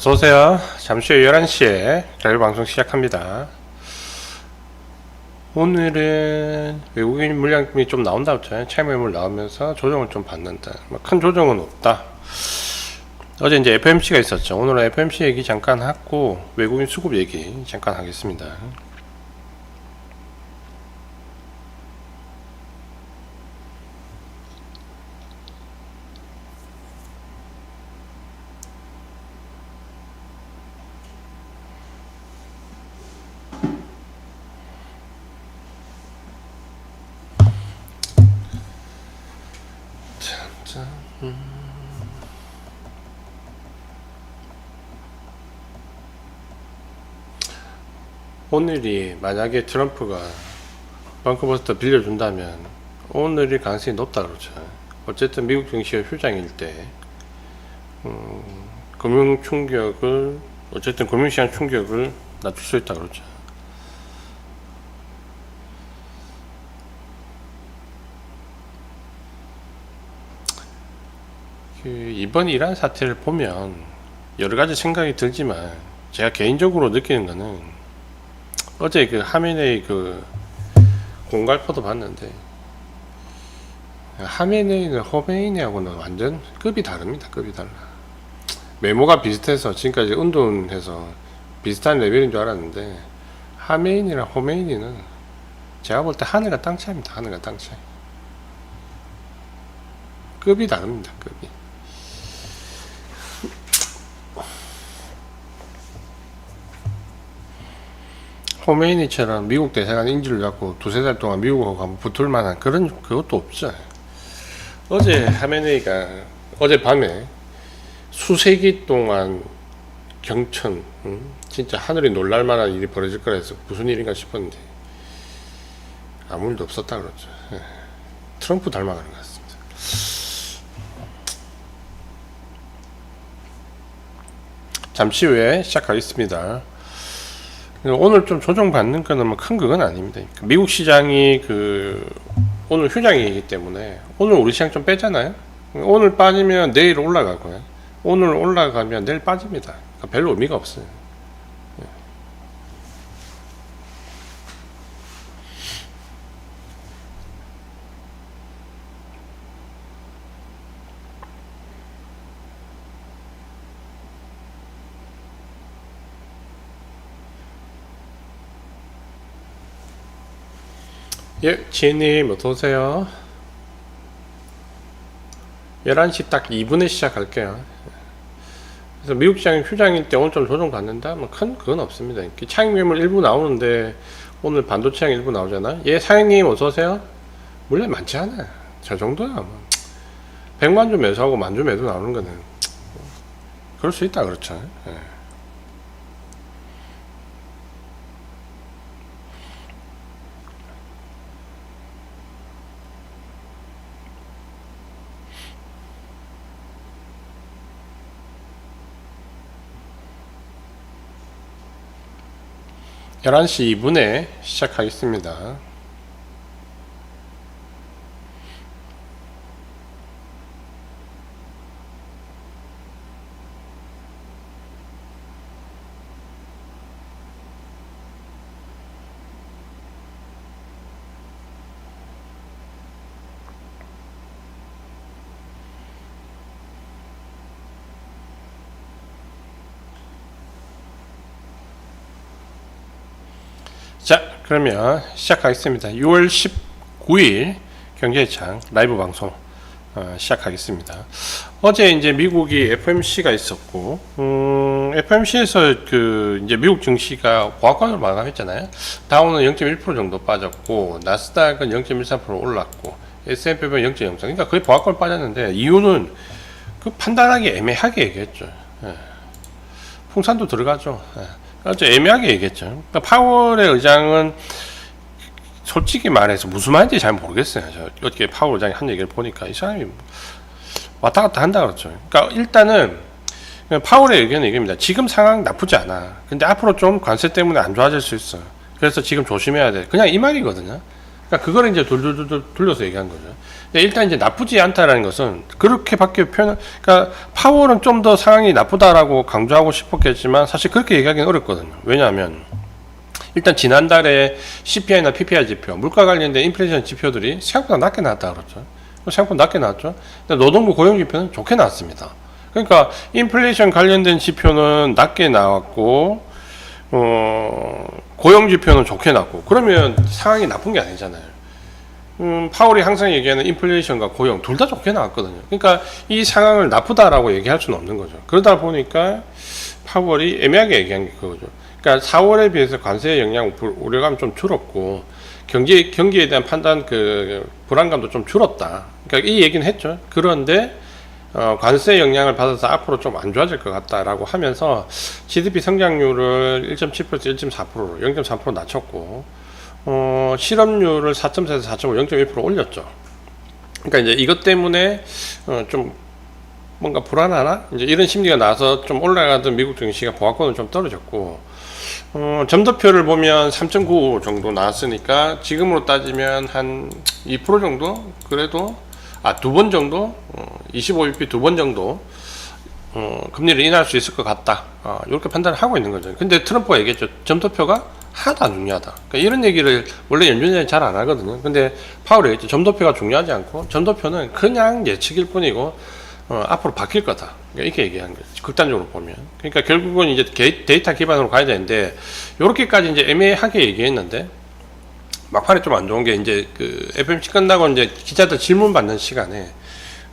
어서오세요. 잠시 후 11시에 라이브 방송 시작합니다. 오늘은 외국인 물량이 좀 나온다 했잖아요. 차매물 나오면서 조정을 좀 받는다. 뭐큰 조정은 없다. 어제 이제 FMC가 있었죠. 오늘은 FMC 얘기 잠깐 하고 외국인 수급 얘기 잠깐 하겠습니다. 오늘이 만약에 트럼프가 벙커버스터 빌려준다면 오늘이 가능성이 높다 그러죠. 어쨌든 미국 증시가 휴장일 때 음, 금융 충격을 어쨌든 금융시장 충격을 낮출 수 있다 그러죠. 그 이번 이란 사태를 보면 여러 가지 생각이 들지만 제가 개인적으로 느끼는 거는 어제 그 하메네이 그 공갈포도 봤는데 하메네이는 호메이니하고는 완전 급이 다릅니다. 급이 달라. 메모가 비슷해서 지금까지 운동해서 비슷한 레벨인 줄 알았는데 하메인이랑 호메인이는 제가 볼 때 하늘과 땅 차이입니다. 하늘과 땅 차이. 급이 다릅니다. 급이. 호메이니처럼 미국 대사관 인지를 갖고 두세 달 동안 미국하고 한번 붙을 만한 그런 그것도 없죠. 어제 하메네이가 어제 밤에 수세기 동안 경천 음, 진짜 하늘이 놀랄 만한 일이 벌어질 거라 해서 무슨 일인가 싶었는데 아무 일도 없었다 그러죠. 예. 트럼프 닮아가는 것 같습니다. 잠시 후에 시작하겠습니다. 오늘 좀 조정받는 거는 뭐큰 그건 아닙니다. 미국 시장이 그 오늘 휴장이기 때문에 오늘 우리 시장 좀 빼잖아요. 오늘 빠지면 내일 올라가고요. 오늘 올라가면 내일 빠집니다. 그러니까 별로 의미가 없어요. 예, 지혜님 어서오세요. 11시 딱 2분에 시작할게요. 그래서 미국 시장이 휴장일 때 오늘 좀 조정 받는다? 뭐 큰 그건 없습니다. 이렇게 차익 매물 일부 나오는데 오늘 반도체 장 일부 나오잖아. 예, 사장님 어서오세요. 물론 많지 않아. 저 정도야. 뭐. 100만 주 매수하고 만주 매도 나오는 거는 그럴 수 있다 그렇죠. 예. 열한 시 2분에 시작하겠습니다. 자, 그러면 시작하겠습니다. 6월 19일 경제창 라이브 방송 어, 시작하겠습니다. 어제 이제 미국이 FMC가 있었고, 음, FMC에서 그 이제 미국 증시가 과관으로 마감했잖아요. 다우는 0.1% 정도 빠졌고, 나스닥은 0.13% 올랐고, S&P는 0.03. 그러니까 거의 보합권 빠졌는데 이유는 그 판단하기 애매하게 얘기했죠. 예. 풍산도 들어가죠. 예. 아주 애매하게 얘기했죠. 그러니까 파월의 의장은 솔직히 말해서 무슨 말인지 잘 모르겠어요. 저 어떻게 파월 의장이 한 얘기를 보니까 이 사람이 왔다 갔다 한다 그랬죠. 그러니까 일단은 파월의 의견은 이겁니다. 지금 상황 나쁘지 않아. 근데 앞으로 좀 관세 때문에 안 좋아질 수 있어. 그래서 지금 조심해야 돼. 그냥 이 말이거든요. 그러니까 그거를 이제 돌돌돌 돌려서 얘기한 거죠. 일단 이제 나쁘지 않다라는 것은 그렇게밖에 표현, 그러니까 파월은 좀 더 상황이 나쁘다라고 강조하고 싶었겠지만 사실 그렇게 얘기하기는 어렵거든요. 왜냐하면 일단 지난달에 CPI나 PPI 지표, 물가 관련된 인플레이션 지표들이 생각보다 낮게 나왔다 그렇죠. 생각보다 낮게 나왔죠. 근데 노동부 고용 지표는 좋게 나왔습니다. 그러니까 인플레이션 관련된 지표는 낮게 나왔고 어, 고용 지표는 좋게 나왔고 그러면 상황이 나쁜 게 아니잖아요. 음, 파월이 항상 얘기하는 인플레이션과 고용 둘 다 좋게 나왔거든요. 그러니까 이 상황을 나쁘다라고 얘기할 수는 없는 거죠. 그러다 보니까 파월이 애매하게 얘기한 게 그거죠. 그러니까 4월에 비해서 관세 영향 불- 우려감 좀 줄었고 경기 경기에 대한 판단 그 불안감도 좀 줄었다. 그러니까 이 얘기는 했죠. 그런데 어, 관세 영향을 받아서 앞으로 좀 안 좋아질 것 같다라고 하면서 GDP 성장률을 1.7%에서 1.4%로 0.3% 낮췄고 어, 실업률을 4.4에서 4.5, 0.1% 올렸죠. 그러니까 이제 이것 때문에 어, 좀 뭔가 불안하나 이제 이런 심리가 나서 좀 올라가던 미국 증시가 보합권은 좀 떨어졌고 어, 점도표를 보면 3.95 정도 나왔으니까 지금으로 따지면 한 2% 정도 그래도 아 두 번 정도 어, 25bp 두 번 정도 어, 금리를 인하할 수 있을 것 같다 어, 이렇게 판단을 하고 있는 거죠. 근데 트럼프가 얘기했죠. 점도표가 하나도 안 중요하다. 그러니까 이런 얘기를 원래 연준이 잘 안 하거든요. 근데 파월이 얘기했죠. 점도표가 중요하지 않고 점도표는 그냥 예측일 뿐이고 어, 앞으로 바뀔 거다. 그러니까 이렇게 얘기한 거죠. 극단적으로 보면. 그러니까 결국은 이제 게- 데이터 기반으로 가야 되는데, 요렇게까지 이제 애매하게 얘기했는데, 막판에 좀 안 좋은 게 이제 그 FMC 끝나고 이제 기자들 질문 받는 시간에,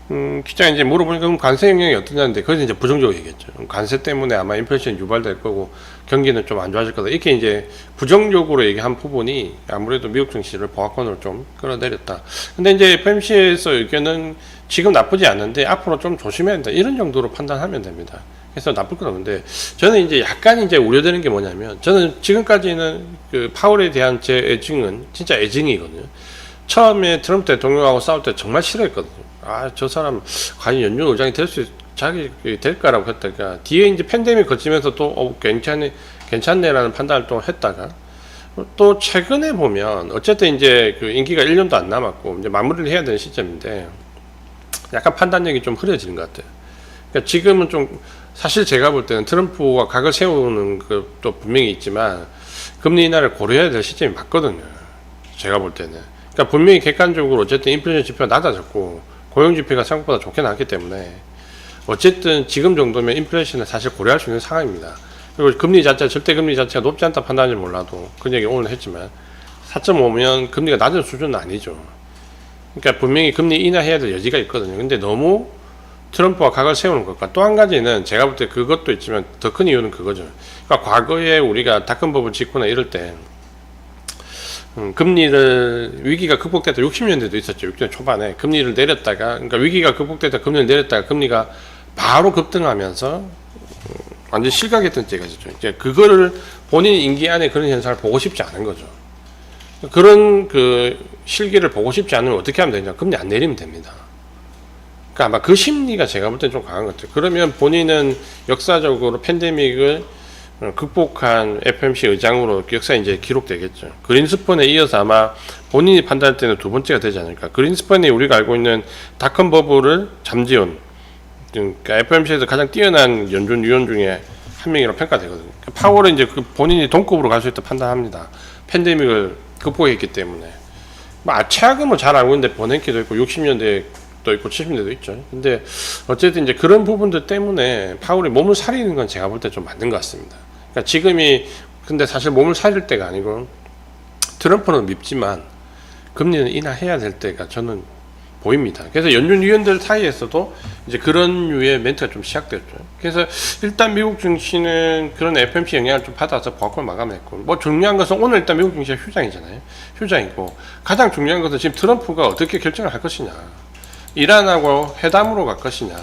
음, 기자가 이제 물어보니까 그럼 관세 영향이 어떠냐는데, 그것은 이제 부정적으로 얘기했죠. 음, 관세 때문에 아마 인플레이션이 유발될 거고, 경기는 좀 안 좋아질 거다. 이렇게 이제 부정적으로 얘기한 부분이 아무래도 미국 증시를 보합권으로 좀 끌어내렸다. 근데 이제 FMC에서 의견은 지금 나쁘지 않은데 앞으로 좀 조심해야 된다. 이런 정도로 판단하면 됩니다. 그래서 나쁠 건 없는데 저는 이제 약간 이제 우려되는 게 뭐냐면 저는 지금까지는 그 파월에 대한 제 애증은 진짜 애증이거든요. 처음에 트럼프 대통령하고 싸울 때 정말 싫어했거든요. 아, 저 사람 과연 연준 의장이 될 수, 자기 될까라고 했다가 뒤에 이제 팬데믹 거치면서 또 어, 괜찮네, 괜찮네라는 판단을 또 했다가 또 최근에 보면 어쨌든 이제 그 임기가 1년도 안 남았고 이제 마무리를 해야 되는 시점인데 약간 판단력이 좀 흐려지는 것 같아요. 그러니까 지금은 좀 사실 제가 볼 때는 트럼프가 각을 세우는 것도 분명히 있지만 금리 인하를 고려해야 될 시점이 맞거든요. 제가 볼 때는. 그러니까 분명히 객관적으로 어쨌든 인플레이션 지표가 낮아졌고 고용 지표가 생각보다 좋게 나왔기 때문에 어쨌든 지금 정도면 인플레이션을 사실 고려할 수 있는 상황입니다. 그리고 금리 자체 절대 금리 자체가 높지 않다 판단하지 몰라도 그 얘기 오늘 했지만 4.5면 금리가 낮은 수준은 아니죠. 그러니까 분명히 금리 인하해야 될 여지가 있거든요. 근데 너무 트럼프와 각을 세우는 것과 또 한 가지는 제가 볼 때 그것도 있지만 더 큰 이유는 그거죠. 그러니까 과거에 우리가 닷컴 법을 짓거나 이럴 때 음, 금리를 위기가 극복됐다 60년대도 있었죠. 60년 초반에 금리를 내렸다가 그러니까 위기가 극복됐다 금리를 내렸다가 금리가 바로 급등하면서 음, 완전 실각했던 때가 있었죠. 이제 그거를 본인 임기 안에 그런 현상을 보고 싶지 않은 거죠. 그런 그 실기를 보고 싶지 않으면 어떻게 하면 되냐? 금리 안 내리면 됩니다. 그러니까 아마 그 심리가 제가 볼때좀 강한 것 같아요. 그러면 본인은 역사적으로 팬데믹을 어, 극복한 FMC 의장으로 역사에 이제 기록되겠죠. 그린스펀에 이어서 아마 본인이 판단할 때는 두 번째가 되지 않을까. 그린스펀이 우리가 알고 있는 닷컴 버블을 잠재운 그러니까 FMC에서 가장 뛰어난 연준 위원 중에 한 명이라고 평가되거든요. 그러니까 파월은 이제 그 본인이 동급으로 갈 수 있다 판단합니다. 팬데믹을 극복했기 때문에. 뭐 아, 최악은 잘 알고 있는데 버냉키도 있고 60년대도 있고 70년대도 있죠. 근데 어쨌든 이제 그런 부분들 때문에 파월이 몸을 사리는 건 제가 볼 때 좀 맞는 것 같습니다. 그러니까 지금이 근데 사실 몸을 사릴 때가 아니고 트럼프는 밉지만 금리는 인하해야 될 때가 저는 보입니다. 그래서 연준 위원들 사이에서도 이제 그런 류의 멘트가 좀 시작됐죠. 그래서 일단 미국 증시는 그런 FMC 영향을 좀 받아서 보합권 마감했고, 뭐 중요한 것은 오늘 일단 미국 증시가 휴장이잖아요. 휴장이고 가장 중요한 것은 지금 트럼프가 어떻게 결정을 할 것이냐, 이란하고 회담으로 갈 것이냐,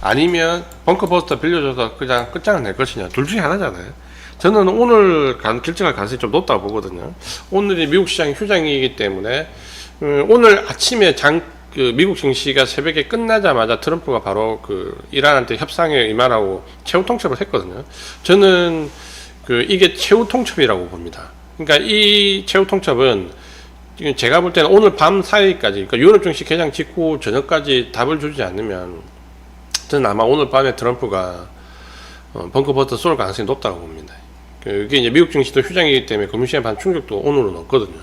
아니면 벙커버스터 빌려줘서 그냥 끝장을 낼 것이냐, 둘 중에 하나잖아요. 저는 오늘 간, 결정할 가능성이 좀 높다고 보거든요. 오늘이 미국 시장이 휴장이기 때문에 음, 오늘 아침에 장, 그 미국 증시가 새벽에 끝나자마자 트럼프가 바로 그 이란한테 협상에 임하라고 최후 통첩을 했거든요. 저는 그 이게 최후 통첩이라고 봅니다. 그러니까 이 최후 통첩은 제가 볼 때는 오늘 밤 사이까지, 그러니까 유럽 증시 개장 직후 저녁까지 답을 주지 않으면 저는 아마 오늘 밤에 트럼프가 어, 벙커버터 쏠 가능성이 높다고 봅니다. 그게 이제 미국 증시도 휴장이기 때문에 금융시장 반 충격도 오늘은 없거든요.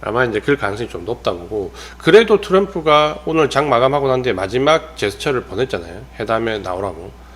아마 이제 그럴 가능성이 좀 높다 보고 그래도 트럼프가 오늘 장 마감하고 난 뒤에 마지막 제스처를 보냈잖아요. 회담에 나오라고.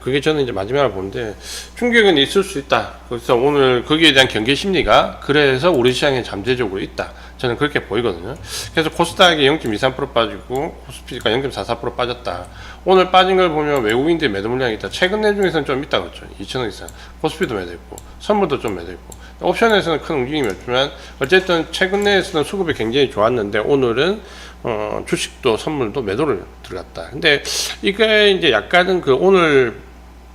그게 저는 이제 마지막으로 보는데 충격은 있을 수 있다. 그래서 오늘 거기에 대한 경계 심리가 그래서 우리 시장에 잠재적으로 있다. 저는 그렇게 보이거든요. 그래서 코스닥이 0.23% 빠지고 코스피가 0.44% 빠졌다. 오늘 빠진 걸 보면 외국인들 매도 물량이 있다. 최근 내 중에서는 좀 있다 그렇죠. 2천원 이상. 코스피도 매도 있고 선물도 좀 매도 있고. 옵션에서는 큰 움직임이 없지만 어쨌든 최근 내에서는 수급이 굉장히 좋았는데 오늘은 어, 주식도 선물도 매도를 들어갔다. 근데 이게 이제 약간은 그 오늘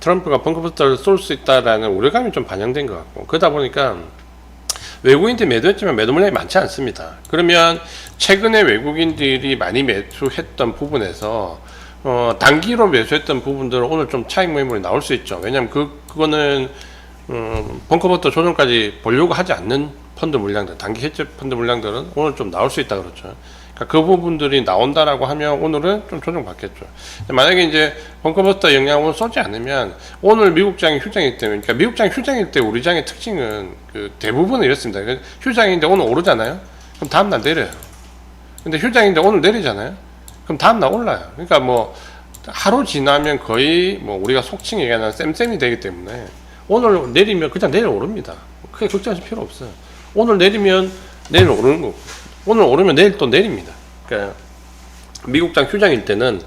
트럼프가 벙커부스터를 쏠 수 있다라는 우려감이 좀 반영된 것 같고 그러다 보니까 외국인들이 매도했지만 매도 물량이 많지 않습니다. 그러면 최근에 외국인들이 많이 매수했던 부분에서 어, 단기로 매수했던 부분들은 오늘 좀 차익 매물이 나올 수 있죠. 왜냐하면 그 그거는 음, 벙커부터 조정까지 보려고 하지 않는 펀드 물량들, 단기 해지 펀드 물량들은 오늘 좀 나올 수 있다 그렇죠. 그러니까 그 부분들이 나온다라고 하면 오늘은 좀 조정 받겠죠. 만약에 이제 벙커버스터 영향을 쏘지 않으면 오늘 미국장이 휴장이기 때문에 그러니까 미국장 휴장일 때 우리 장의 특징은 그 대부분은 이렇습니다. 휴장인데 오늘 오르잖아요. 그럼 다음날 내려요. 근데 휴장인데 오늘 내리잖아요. 그럼 다음날 올라요. 그러니까 뭐 하루 지나면 거의 뭐 우리가 속칭 얘기하는 쌤쌤이 되기 때문에 오늘 내리면 그냥 내일 오릅니다. 크게 걱정하실 필요 없어요. 오늘 내리면 내일 오르는 거고 오늘 오르면 내일 또 내립니다. 그러니까 미국장 휴장일 때는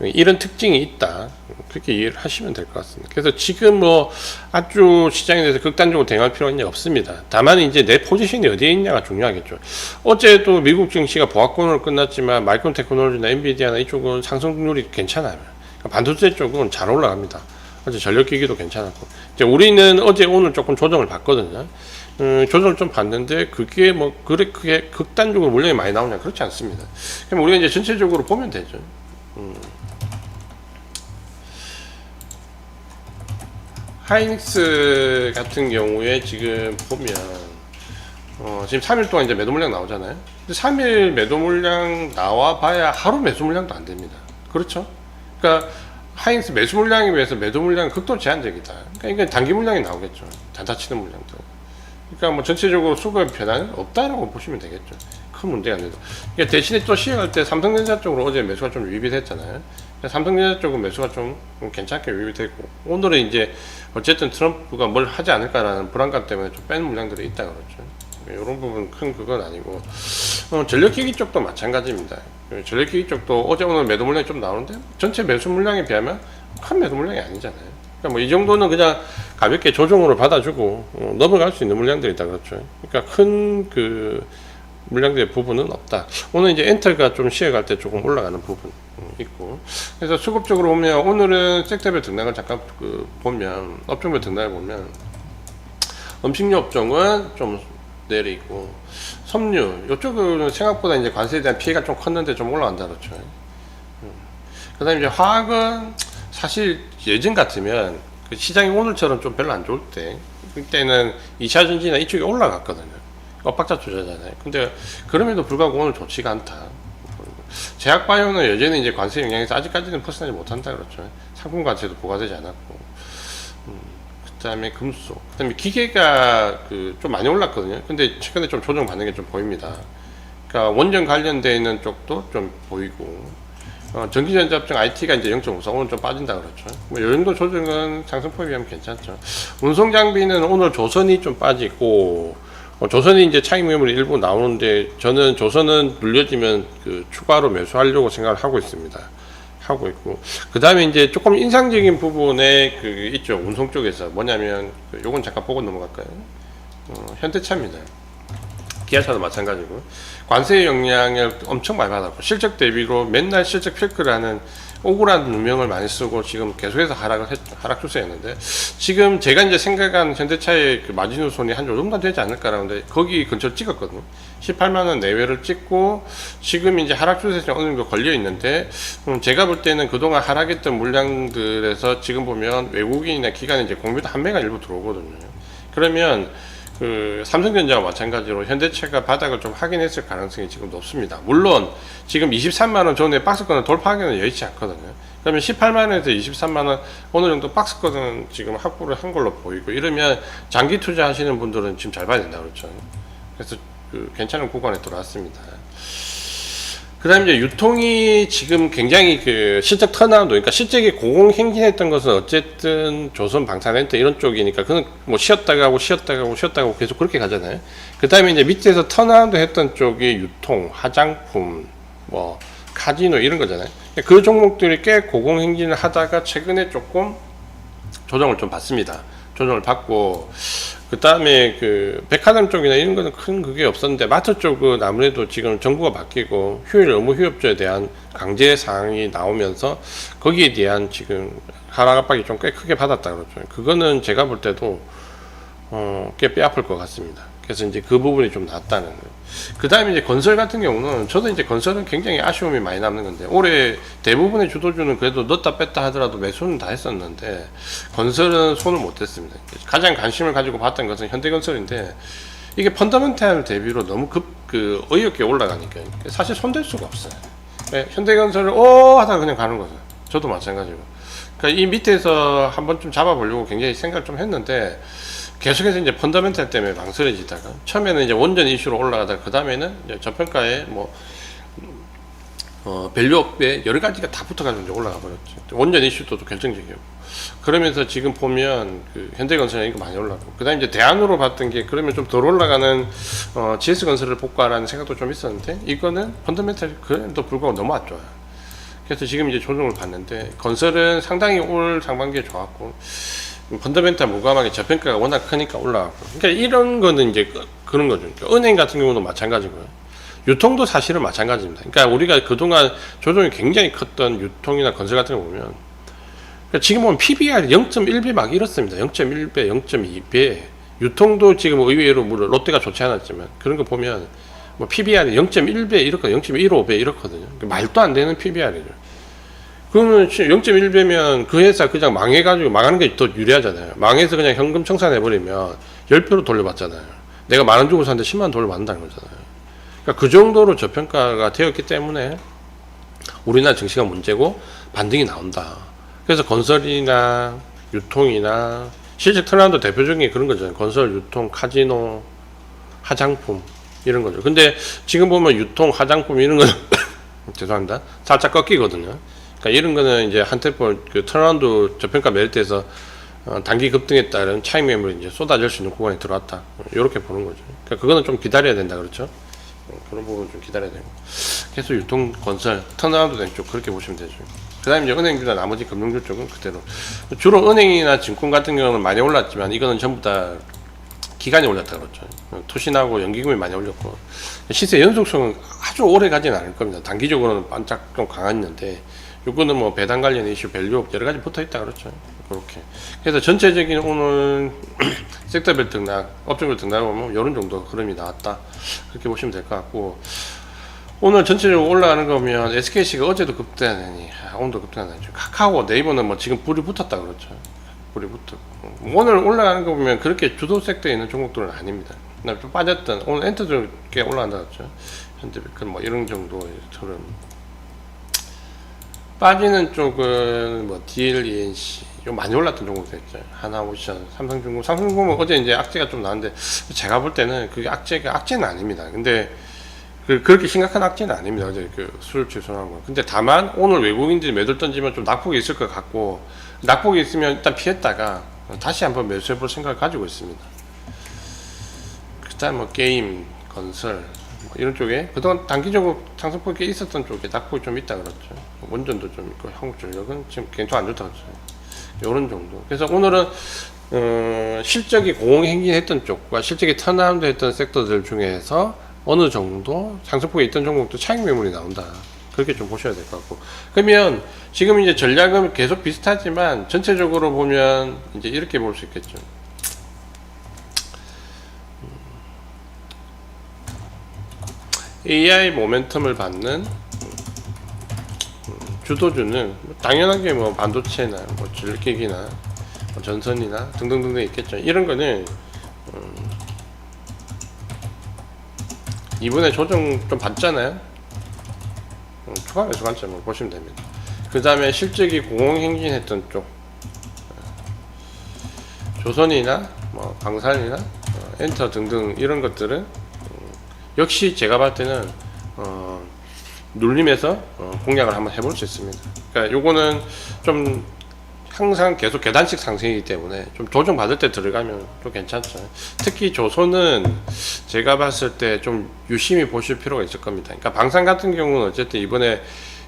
이런 특징이 있다. 그렇게 이해를 하시면 될 것 같습니다. 그래서 지금 뭐 아주 시장에 대해서 극단적으로 대응할 필요는 없습니다. 다만 이제 내 포지션이 어디에 있냐가 중요하겠죠. 어제도 미국 증시가 보합권으로 끝났지만 마이크론 테크놀로지나 엔비디아나 이쪽은 상승률이 괜찮아요. 그러니까 반도체 쪽은 잘 올라갑니다. 어제 전력기기도 괜찮았고. 이제 우리는 어제 오늘 조금 조정을 받거든요. 음, 조정을 좀 받는데 그게 뭐 그렇게 극단적으로 물량이 많이 나오냐 그렇지 않습니다. 그럼 우리가 이제 전체적으로 보면 되죠. 음. 하이닉스 같은 경우에 지금 보면 어, 지금 3일 동안 이제 매도 물량 나오잖아요. 근데 3일 매도 물량 나와 봐야 하루 매수 물량도 안 됩니다. 그렇죠? 그러니까 하이닉스 매수 물량에 비해서 매도 물량은 극도로 제한적이다. 그러니까 단기 물량이 나오겠죠. 단타 치는 물량도. 그러니까 뭐 전체적으로 수급의 변화는 없다라고 보시면 되겠죠. 큰 문제가 안 되죠. 그러니까 대신에 또 시행할 때 삼성전자 쪽으로 어제 매수가 좀 유입이 됐잖아요. 삼성전자 쪽은 매수가 좀 괜찮게 유입이 됐고 오늘은 이제 어쨌든 트럼프가 뭘 하지 않을까라는 불안감 때문에 좀 빼는 물량들이 있다 그렇죠. 이런 부분 큰 그건 아니고 어, 전력기기 쪽도 마찬가지입니다. 전력기기 쪽도 어제 오늘 매도 물량이 좀 나오는데 전체 매수 물량에 비하면 큰 매도 물량이 아니잖아요. 그러니까 뭐 이 정도는 그냥 가볍게 조정으로 받아주고 어, 넘어갈 수 있는 물량들이다 그렇죠. 그러니까 큰그 물량들의 부분은 없다. 오늘 이제 엔터가 좀 시행할 때 조금 올라가는 부분 음, 있고 그래서 수급적으로 보면 오늘은 섹터별 등락을 잠깐 그 보면 업종별 등락을 보면 음식료 업종은 좀 내리고 섬유 이쪽은 생각보다 이제 관세에 대한 피해가 좀 컸는데 좀 올라간다 그렇죠. 음. 그다음에 이제 화학은 사실 예전 같으면 그 시장이 오늘처럼 좀 별로 안 좋을 때 그때는 2차 전지나 이쪽이 올라갔거든요. 엇박자 투자잖아요. 근데 그럼에도 불구하고 오늘 좋지가 않다. 제약바이오는 여전히 이제 관세 영향에서 아직까지는 벗어나지 못한다 그렇죠. 상품 관세도 부과되지 않았고. 음, 그다음에 금속, 그다음에 기계가 그 좀 많이 올랐거든요. 근데 최근에 좀 조정 받는 게 좀 보입니다. 그러니까 원전 관련돼 있는 쪽도 좀 보이고. 어, 전기전자 업종 IT가 이제 0.54 오늘 좀 빠진다 그렇죠. 뭐이 정도 조정은 상승폭에 비하면 괜찮죠. 운송장비는 오늘 조선이 좀 빠지고 어, 조선이 이제 차익 매물이 일부 나오는데 저는 조선은 눌려지면 그 추가로 매수하려고 생각을 하고 있습니다. 하고 있고 그 다음에 이제 조금 인상적인 부분에 그 있죠 운송 쪽에서 뭐냐면 그 요건 잠깐 보고 넘어갈까요? 어, 현대차입니다. 기아차도 마찬가지고 관세 영향을 엄청 많이 받았고 실적 대비로 맨날 실적 필크를 하는 억울한 누명을 많이 쓰고 지금 계속해서 하락을 했, 하락 추세였는데 지금 제가 이제 생각한 현대차의 그 마지노선이 한 요 정도 되지 않을까라는데 거기 근처 찍었거든요. 18만 원 내외를 찍고 지금 이제 하락 추세에 어느 정도 걸려 있는데 음, 제가 볼 때는 그동안 하락했던 물량들에서 지금 보면 외국인이나 기관이 이제 공유도 한매가 일부 들어오거든요. 그러면 그 삼성전자와 마찬가지로 현대차가 바닥을 좀 확인했을 가능성이 지금 높습니다. 물론 지금 23만 원 전에 박스권을 돌파하기는 여의치 않거든요. 그러면 18만 원에서 23만 원 어느 정도 박스권은 지금 확보를 한 걸로 보이고 이러면 장기 투자하시는 분들은 지금 잘 봐야 된다 그렇죠. 그래서 그 괜찮은 구간에 들어왔습니다. 그다음 이제 유통이 지금 굉장히 그 실적 턴아웃, 그러니까 실적이 고공행진했던 것은 어쨌든 조선 방산렌터 이런 쪽이니까 그는 뭐 쉬었다가 하고 쉬었다가 하고 쉬었다가 하고 계속 그렇게 가잖아요. 그다음에 이제 밑에서 턴아웃 했던 쪽이 유통, 화장품, 뭐 카지노 이런 거잖아요. 그 종목들이 꽤 고공행진을 하다가 최근에 조금 조정을 좀 받습니다. 조정을 받고 그 다음에 그 백화점 쪽이나 이런 거는 큰 그게 없었는데 마트 쪽은 아무래도 지금 정부가 바뀌고 휴일 의무 휴업제에 대한 강제 사항이 나오면서 거기에 대한 지금 하락 압박이 좀 꽤 크게 받았다 그러죠. 그거는 제가 볼 때도 어, 꽤 뼈 아플 것 같습니다. 그래서 이제 그 부분이 좀 낫다는 거예요. 그 다음에 이제 건설 같은 경우는 저도 이제 건설은 굉장히 아쉬움이 많이 남는 건데 올해 대부분의 주도주는 그래도 넣었다 뺐다 하더라도 매수는 다 했었는데 건설은 손을 못 댔습니다. 가장 관심을 가지고 봤던 것은 현대건설인데 이게 펀더멘탈 대비로 너무 급 그 어이없게 올라가니까 사실 손댈 수가 없어요. 네, 현대건설을 오 하다가 그냥 가는 거죠. 저도 마찬가지고. 그러니까 이 밑에서 한번 좀 잡아보려고 굉장히 생각을 좀 했는데 계속해서 이제 펀더멘탈 때문에 망설여지다가 처음에는 이제 원전 이슈로 올라가다가 그 다음에는 이제 저평가에 뭐 어, 밸류업에 여러 가지가 다 붙어가지고 이제 올라가 버렸죠. 원전 이슈도 또 결정적이었고. 그러면서 지금 보면 그 현대건설이 이거 많이 올라가고. 그 다음에 이제 대안으로 봤던 게 그러면 좀 덜 올라가는 어, GS건설을 볼까라는 생각도 좀 있었는데 이거는 펀더멘탈이 그래도 불구하고 너무 안 좋아요. 그래서 지금 이제 조정을 봤는데 건설은 상당히 올 상반기에 좋았고 펀더멘탈 무감하게 저평가가 워낙 크니까 올라갔고. 그러니까 이런 거는 이제 그- 그런 거죠. 그러니까 은행 같은 경우도 마찬가지고요. 유통도 사실은 마찬가지입니다. 그러니까 우리가 그동안 조정이 굉장히 컸던 유통이나 건설 같은 거 보면 그러니까 지금 보면 PBR 0.1배 막 이렇습니다. 0.1배 0.2배. 유통도 지금 의외로 물론 롯데가 좋지 않았지만 그런 거 보면 뭐 PBR이 0.1배 이렇게 0.15배 이렇거든요. 그러니까 말도 안 되는 PBR이죠 그러면 0.1배면 그 회사 그냥 망해가지고 망하는 게 더 유리하잖아요. 망해서 그냥 현금 청산해버리면 10배로 돌려받잖아요. 내가 만 원 주고 샀는데 10만 원 돌려받는다는 거잖아요. 그러니까 그 정도로 저평가가 되었기 때문에 우리나라 증시가 문제고 반등이 나온다. 그래서 건설이나 유통이나 실적 턴라운드 대표적인 게 그런 거잖아요. 건설, 유통, 카지노, 화장품 이런 거죠. 근데 지금 보면 유통, 화장품 이런 거는 죄송합니다. 살짝 꺾이거든요. 그러니까 이런 거는 이제 한테폴 그 턴라운드 저평가 메리트에서 어, 단기 급등에 따른 차익 매물이 이제 쏟아질 수 있는 구간에 들어왔다. 이렇게 보는 거죠. 그러니까 그거는 좀 기다려야 된다 그렇죠. 어, 그런 부분 좀 기다려야 되고. 계속 유통 건설 턴라운드 된 쪽 그렇게 보시면 되죠. 그 다음에 이제 은행주나 나머지 금융주 쪽은 그대로 주로 은행이나 증권 같은 경우는 많이 올랐지만 이거는 전부 다 기간이 올랐다 그렇죠. 어, 투신하고 연기금이 많이 올렸고 시세 연속성은 아주 오래 가지는 않을 겁니다. 단기적으로는 반짝 좀 강했는데 요거는 뭐 배당 관련 이슈, 밸류업 여러 가지 붙어 있다 그렇죠. 그렇게. 그래서 전체적인 오늘 섹터별 등락, 업종별 등락을 보면 이런 정도 흐름이 나왔다. 그렇게 보시면 될 것 같고 오늘 전체적으로 올라가는 거면 SKC가 어제도 급등하느니 아, 오늘도 급등하느니 카카오, 네이버는 뭐 지금 불이 붙었다 그렇죠. 불이 붙었고 오늘 올라가는 거 보면 그렇게 주도 섹터에 있는 종목들은 아닙니다. 좀 빠졌던 오늘 엔터도 꽤 올라간다 그렇죠. 현대백큰 뭐 이런 정도의 흐름. 빠지는 쪽은 뭐 DLENC 요 많이 올랐던 종목들 있죠. 하나 오션, 삼성중공, 삼성중공은 어제 이제 악재가 좀 나는데 제가 볼 때는 그게 악재가 악재는 아닙니다. 근데 그 그렇게 심각한 악재는 아닙니다. 어제 그 수출 취소한 거. 근데 다만 오늘 외국인들이 매도 던지면 좀 낙폭이 있을 것 같고 낙폭이 있으면 일단 피했다가 다시 한번 매수해 볼 생각을 가지고 있습니다. 그다음 뭐 게임, 건설 뭐 이런 쪽에 그동안 단기적으로 상승폭이 꽤 있었던 쪽에 낙폭이 좀 있다 그렇죠. 원전도 좀 있고 한국 전력은 지금 굉장히 안 좋다 그렇죠. 이런 정도. 그래서 오늘은 어, 실적이 공행진했던 쪽과 실적이 턴아웃 했던 섹터들 중에서 어느 정도 상승폭에 있던 종목도 차익 매물이 나온다. 그렇게 좀 보셔야 될 것 같고. 그러면 지금 이제 전략은 계속 비슷하지만 전체적으로 보면 이제 이렇게 볼 수 있겠죠. AI 모멘텀을 받는 주도주는 당연하게 뭐 반도체나 뭐 전기기나 뭐 전선이나 등등등등 있겠죠. 이런 거는 음, 이번에 조정 좀 받잖아요. 음, 추가 매수 관점을 보시면 됩니다. 그 다음에 실적이 공공행진했던 쪽 어, 조선이나 뭐 방산이나 어, 엔터 등등 이런 것들은 음, 역시 제가 봤을 때는 어, 눌림에서 어, 공략을 한번 해볼 수 있습니다. 그러니까 요거는 좀 항상 계속 계단식 상승이기 때문에 좀 조정 받을 때 들어가면 좀 괜찮죠. 특히 조선은 제가 봤을 때 좀 유심히 보실 필요가 있을 겁니다. 그러니까 방산 같은 경우는 어쨌든 이번에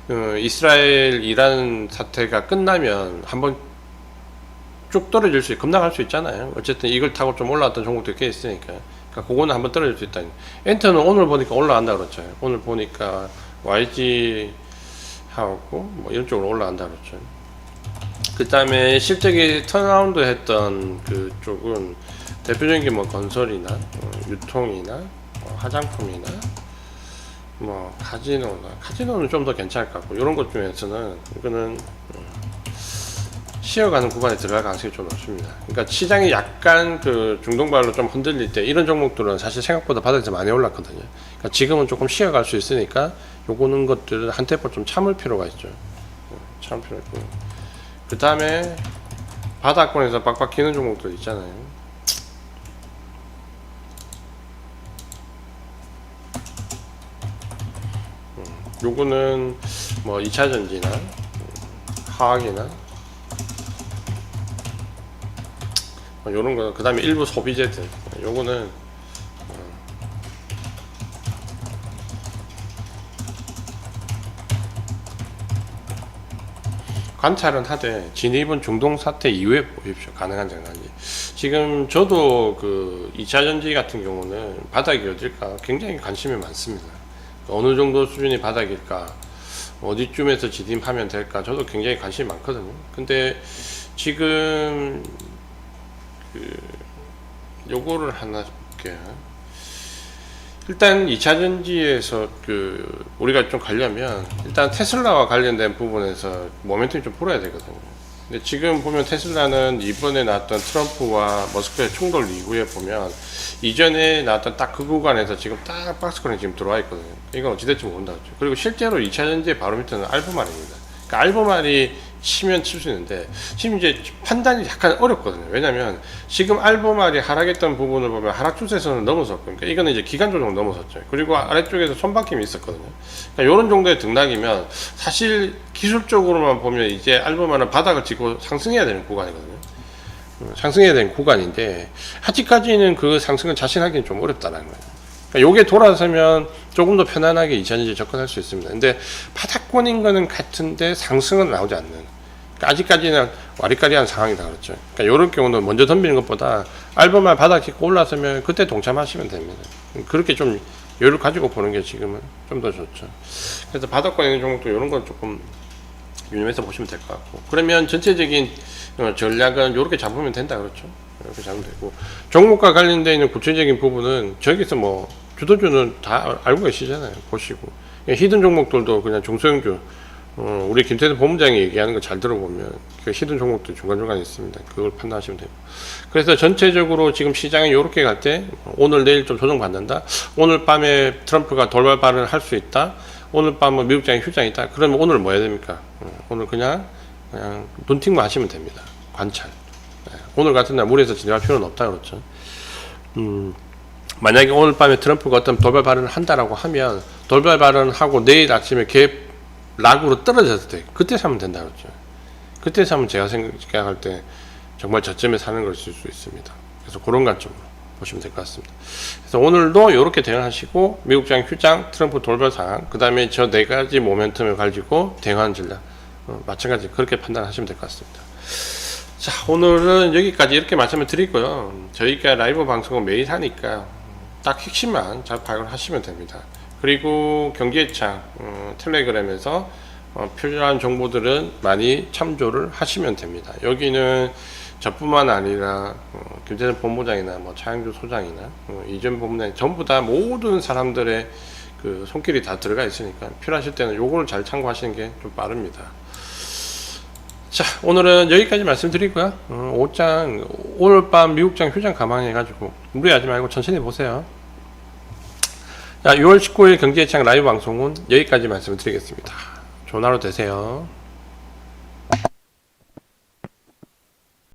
어, 이스라엘 이란 사태가 끝나면 한번 쭉 떨어질 수, 급락할 수 있잖아요. 어쨌든 이걸 타고 좀 올라왔던 종목도 꽤 있으니까. 그러니까 그거는 한번 떨어질 수 있다. 엔터는 오늘 보니까 올라간다 그렇죠. 오늘 보니까 YG 하고 뭐 이런 쪽으로 올라간다 그렇죠. 그 다음에 실적이 턴라운드 했던 그 쪽은 대표적인 게 뭐 건설이나 어, 유통이나 뭐 화장품이나 뭐 카지노나 카지노는 좀 더 괜찮을 것 같고 이런 것 중에서는 이거는 음, 쉬어가는 구간에 들어갈 가능성이 좀 높습니다. 그러니까 시장이 약간 그 중동발로 좀 흔들릴 때 이런 종목들은 사실 생각보다 바닥에서 많이 올랐거든요. 그러니까 지금은 조금 쉬어갈 수 있으니까 요거는 것들은 한 템포 좀 참을 필요가 있죠. 음, 참을 필요 있고. 그 다음에 바닥권에서 빡빡 기는 종목들 있잖아요. 음, 요거는 뭐 2차 전지나 음, 화학이나 요런 거, 그 다음에 일부 소비재들. 요거는 관찰은 하되 진입은 중동 사태 이후에 보십시오. 가능한 장난이. 지금 저도 그 2차 전지 같은 경우는 바닥이 어딜까 굉장히 관심이 많습니다. 어느 정도 수준이 바닥일까? 어디쯤에서 진입하면 될까? 저도 굉장히 관심이 많거든요. 근데 지금 그 요거를 하나 볼게요. 일단 2차 전지에서 그 우리가 좀 가려면 일단 테슬라와 관련된 부분에서 모멘텀이 좀 풀어야 되거든요. 근데 지금 보면 테슬라는 이번에 나왔던 트럼프와 머스크의 충돌 이후에 보면 이전에 나왔던 딱 그 구간에서 지금 딱 박스권에 지금 들어와 있거든요. 이건 어찌됐든 모른다 그죠. 그리고 실제로 2차 전지의 바로 밑에는 알부말입니다. 그러니까 알부말이 치면 칠 수 있는데 지금 이제 판단이 약간 어렵거든요. 왜냐면 지금 알보말이 하락했던 부분을 보면 하락 추세선을 넘어섰고 그러니까 이거는 이제 기간 조정 넘어섰죠. 그리고 아래쪽에서 손바뀜이 있었거든요. 그러니까 이런 정도의 등락이면 사실 기술적으로만 보면 이제 알보말은 바닥을 찍고 상승해야 되는 구간이거든요. 음, 상승해야 되는 구간인데 아직까지는 그 상승을 자신하기는 좀 어렵다는 거예요. 그러니까 요게 돌아서면 조금 더 편안하게 2차전지 접근할 수 있습니다. 근데 바닥권인 거는 같은데 상승은 나오지 않는. 그러니까 아직까지는 와리까리한 상황이다 그렇죠. 그러니까 이런 경우는 먼저 덤비는 것보다 알범만 바닥 찍고 올라서면 그때 동참하시면 됩니다. 그렇게 좀 여유를 가지고 보는 게 지금은 좀 더 좋죠. 그래서 바닥권 있는 종목도 이런 건 조금 유념해서 보시면 될 것 같고 그러면 전체적인 어, 전략은 이렇게 잡으면 된다 그렇죠. 이렇게 잡으면 되고 종목과 관련되어 있는 구체적인 부분은 저기서 뭐 주도주는 다 알고 계시잖아요. 보시고 히든 종목들도 그냥 중소형주 어, 우리 김태선 본부장이 얘기하는 거 잘 들어보면 그 히든 종목도 중간중간 있습니다. 그걸 판단하시면 됩니다. 그래서 전체적으로 지금 시장이 이렇게 갈 때 오늘 내일 좀 조정 받는다. 오늘 밤에 트럼프가 돌발 발언을 할 수 있다. 오늘 밤은 미국장이 휴장이 있다. 그러면 오늘 뭐 해야 됩니까? 어, 오늘 그냥 그냥 눈팅만 하시면 됩니다. 관찰. 네, 오늘 같은 날 무리해서 진행할 필요는 없다 그렇죠. 음, 만약에 오늘 밤에 트럼프가 어떤 돌발 발언을 한다라고 하면 돌발 발언하고 내일 아침에 갭 락으로 떨어졌을 때 그때 사면 된다 그랬죠. 그때 사면 제가 생각할 때 정말 저점에 사는 것일 수 있습니다. 그래서 그런 관점으로 보시면 될 것 같습니다. 그래서 오늘도 이렇게 대응하시고 미국장 휴장, 트럼프 돌발 상황, 그 다음에 저 네 가지 모멘텀을 가지고 대응하는 전략 어, 마찬가지 그렇게 판단하시면 될 것 같습니다. 자 오늘은 여기까지 이렇게 말씀을 드리고요. 저희가 라이브 방송을 매일 하니까 딱 핵심만 잘 파악을 하시면 됩니다. 그리고 경기예창 어, 텔레그램에서 어, 필요한 정보들은 많이 참조를 하시면 됩니다. 여기는 저뿐만 아니라 어, 김재현 본부장이나 뭐 차영주 소장이나 어, 이전 본부장 전부 다 모든 사람들의 그 손길이 다 들어가 있으니까 필요하실 때는 요거를 잘 참고하시는 게 좀 빠릅니다. 자 오늘은 여기까지 말씀드리고요. 어, 옷장 오늘 밤 미국장 휴장 감안해가지고 무리하지 말고 천천히 보세요. 자, 6월 19일 경제창 라이브 방송은 여기까지 말씀을 드리겠습니다. 좋은 하루 되세요.